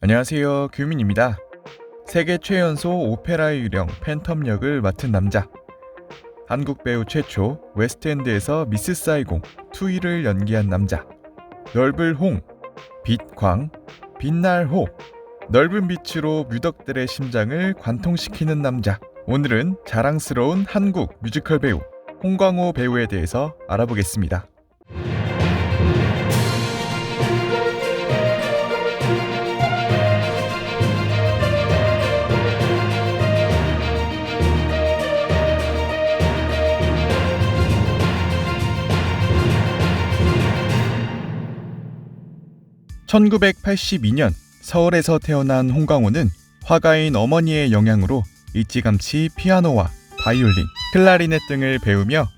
안녕하세요. 규민입니다. 세계 최연소 오페라의 유령 팬텀 역을 맡은 남자. 한국 배우 최초 웨스트엔드에서 미스 사이공 투이를 연기한 남자. 넓을 홍, 빛광, 빛날 호. 넓은 빛으로 뮤덕들의 심장을 관통시키는 남자. 오늘은 자랑스러운 한국 뮤지컬 배우 홍광호 배우에 대해서 알아보겠습니다. (1982년) 서울에서 태어난 홍광호는 화가인 어머니의 영향으로 일찌감치 피아노와 바이올린, 클라리넷 등을 배우며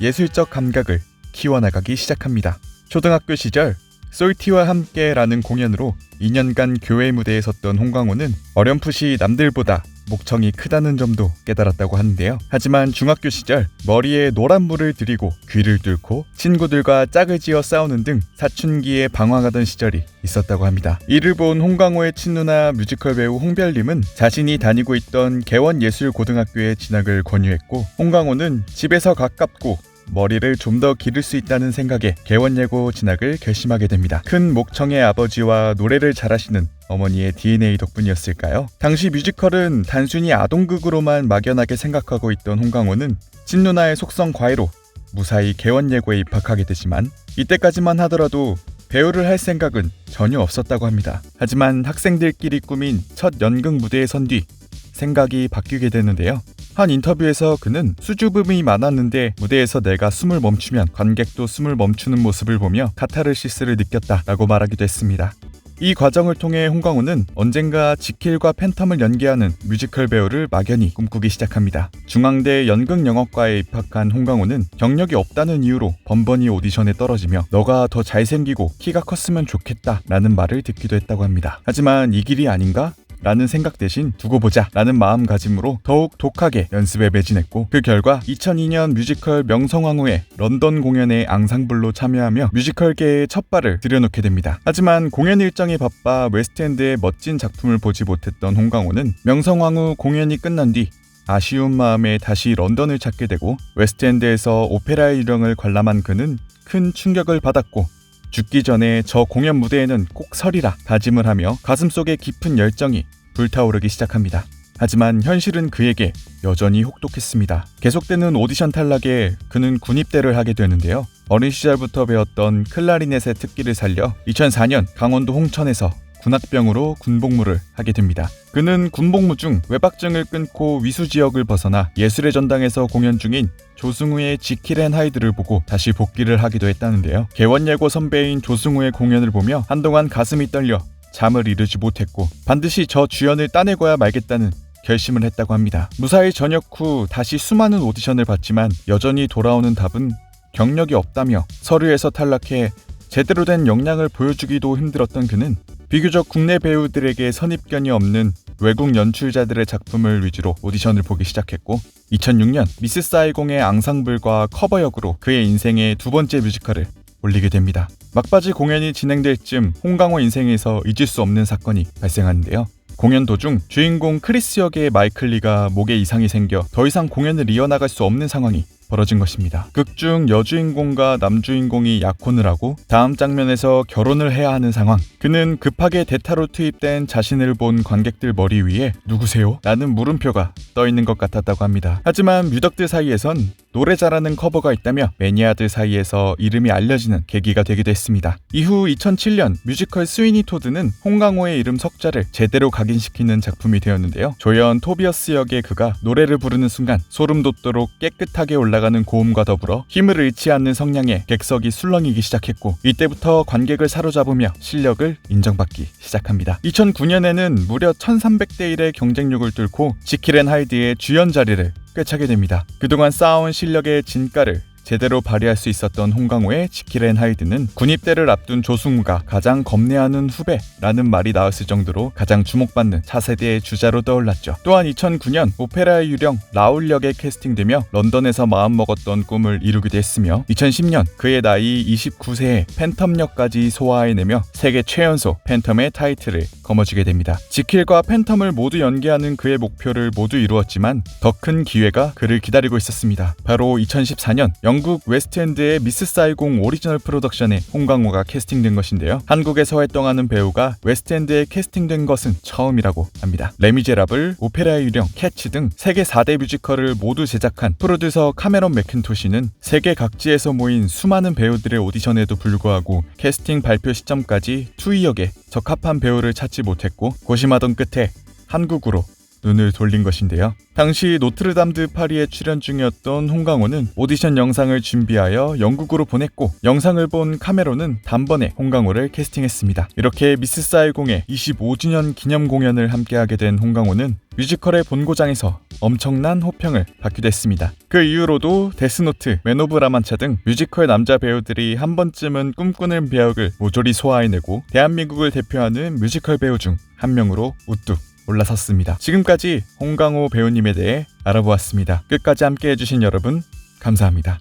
예술적 감각을 키워나가기 시작합니다. 초등학교 시절 솔티와 함께라는 공연으로 2년간 교회 무대에 섰던 홍광호는 어렴풋이 남들보다 목청이 크다는 점도 깨달았다고 하는데요. 하지만 중학교 시절 머리에 노란 물을 들이고 귀를 뚫고 친구들과 짝을 지어 싸우는 등 사춘기에 방황하던 시절이 있었다고 합니다. 이를 본 홍광호의 친누나 뮤지컬 배우 홍별님은 자신이 다니고 있던 개원예술고등학교에 진학을 권유했고 홍광호는 집에서 가깝고 머리를 좀 더 기를 수 있다는 생각에 개원예고 진학을 결심하게 됩니다. 큰 목청의 아버지와 노래를 잘하시는 어머니의 DNA 덕분이었을까요? 당시 뮤지컬은 단순히 아동극으로만 막연하게 생각하고 있던 홍강호는 친누나의 속성 과외로 무사히 개원예고에 입학하게 되지만 이때까지만 하더라도 배우를 할 생각은 전혀 없었다고 합니다. 하지만 학생들끼리 꾸민 첫 연극 무대에 선 뒤 생각이 바뀌게 되는데요. 한 인터뷰에서 그는 수줍음이 많았는데 무대에서 내가 숨을 멈추면 관객도 숨을 멈추는 모습을 보며 카타르시스를 느꼈다라고 말하기도 했습니다. 이 과정을 통해 홍광호는 언젠가 지킬과 팬텀을 연기하는 뮤지컬 배우를 막연히 꿈꾸기 시작합니다. 중앙대 연극영어과에 입학한 홍광호는 경력이 없다는 이유로 번번이 오디션에 떨어지며 너가 더 잘생기고 키가 컸으면 좋겠다 라는 말을 듣기도 했다고 합니다. 하지만 이 길이 아닌가? 라는 생각 대신 두고 보자 라는 마음가짐으로 더욱 독하게 연습에 매진했고 그 결과 2002년 뮤지컬 명성황후의 런던 공연에 앙상블로 참여하며 뮤지컬계의 첫 발을 들여놓게 됩니다. 하지만 공연 일정이 바빠 웨스트엔드의 멋진 작품을 보지 못했던 홍광호는 명성황 후 공연이 끝난 뒤 아쉬운 마음에 다시 런던을 찾게 되고 웨스트엔드에서 오페라의 유령을 관람한 그는 큰 충격을 받았고 죽기 전에 저 공연 무대에는 꼭 서리라 다짐을 하며 가슴속에 깊은 열정이 불타오르기 시작합니다. 하지만 현실은 그에게 여전히 혹독했습니다. 계속되는 오디션 탈락에 그는 군입대를 하게 되는데요. 어린 시절부터 배웠던 클라리넷의 특기를 살려 2004년 강원도 홍천에서 군악병으로 군복무를 하게 됩니다. 그는 군복무 중 외박증을 끊고 위수 지역을 벗어나 예술의 전당에서 공연 중인 조승우의 지킬앤 하이드를 보고 다시 복귀를 하기도 했다는데요. 개원예고 선배인 조승우의 공연을 보며 한동안 가슴이 떨려 잠을 이루지 못했고 반드시 저 주연을 따내고야 말겠다는 결심을 했다고 합니다. 무사히 전역 후 다시 수많은 오디션을 봤지만 여전히 돌아오는 답은 경력이 없다며 서류에서 탈락해 제대로 된 역량을 보여주기도 힘들었던 그는 비교적 국내 배우들에게 선입견이 없는 외국 연출자들의 작품을 위주로 오디션을 보기 시작했고 2006년 미스 사이공의 앙상블과 커버 역으로 그의 인생의 두 번째 뮤지컬을 올리게 됩니다. 막바지 공연이 진행될 즈음 홍강호 인생에서 잊을 수 없는 사건이 발생하는데요. 공연 도중 주인공 크리스 역의 마이클 리가 목에 이상이 생겨 더 이상 공연을 이어나갈 수 없는 상황이 벌어진 것입니다. 극 중 여주인공과 남주인공이 약혼을 하고 다음 장면에서 결혼을 해야 하는 상황. 그는 급하게 대타로 투입된 자신을 본 관객들 머리 위에 누구세요? 라는 물음표가 떠 있는 것 같았다고 합니다. 하지만 뮤덕들 사이에선 노래 잘하는 커버가 있다며 매니아들 사이에서 이름이 알려지는 계기가 되기도 했습니다. 이후 2007년 뮤지컬 스위니 토드는 홍강호의 이름 석자를 제대로 각인시키는 작품이 되었는데요. 조연 토비어스 역의 그가 노래를 부르는 순간 소름 돋도록 깨끗하게 올라 가는 고음과 더불어 힘을 잃지 않는 성량에 객석이 술렁이기 시작했고 이때부터 관객을 사로잡으며 실력을 인정받기 시작합니다. 2009년에는 무려 1300대 1의 경쟁력을 뚫고 지킬앤 하이드의 주연 자리를 꿰차게 됩니다. 그동안 쌓아온 실력의 진가를 제대로 발휘할 수 있었던 홍강호의 지킬앤 하이드는 군입대를 앞둔 조승우가 가장 겁내하는 후배라는 말이 나왔을 정도로 가장 주목받는 차세대의 주자로 떠올랐죠. 또한 2009년 오페라의 유령 라울 역에 캐스팅되며 런던에서 마음먹었던 꿈을 이루기도 했으며 2010년 그의 나이 29세에 팬텀 역까지 소화해내며 세계 최연소 팬텀의 타이틀을 거머쥐게 됩니다. 지킬과 팬텀을 모두 연계하는 그의 목표를 모두 이루었지만 더 큰 기회가 그를 기다리고 있었습니다. 바로 2014년 영국 웨스트엔드의 미스 사이공 오리지널 프로덕션에 홍광호가 캐스팅된 것인데요. 한국에서 활동하는 배우가 웨스트엔드에 캐스팅된 것은 처음이라고 합니다. 레미제라블, 오페라의 유령, 캐치 등 세계 4대 뮤지컬을 모두 제작한 프로듀서 카메론 맥킨토시는 세계 각지에서 모인 수많은 배우들의 오디션에도 불구하고 캐스팅 발표 시점까지 투이역에 적합한 배우를 찾지 못했고 고심하던 끝에 한국으로 눈을 돌린 것인데요. 당시 노트르담드 파리에 출연 중이었던 홍강호는 오디션 영상을 준비하여 영국으로 보냈고 영상을 본 카메론은 단번에 홍강호를 캐스팅했습니다. 이렇게 미스 사이공의 25주년 기념 공연을 함께하게 된 홍강호는 뮤지컬의 본고장에서 엄청난 호평을 받기도 했습니다. 그 이후로도 데스노트, 맨 오브 라만차 등 뮤지컬 남자 배우들이 한 번쯤은 꿈꾸는 배역을 모조리 소화해내고 대한민국을 대표하는 뮤지컬 배우 중 한 명으로 우뚝 올라섰습니다. 지금까지 홍강호 배우님에 대해 알아보았습니다. 끝까지 함께 해주신 여러분, 감사합니다.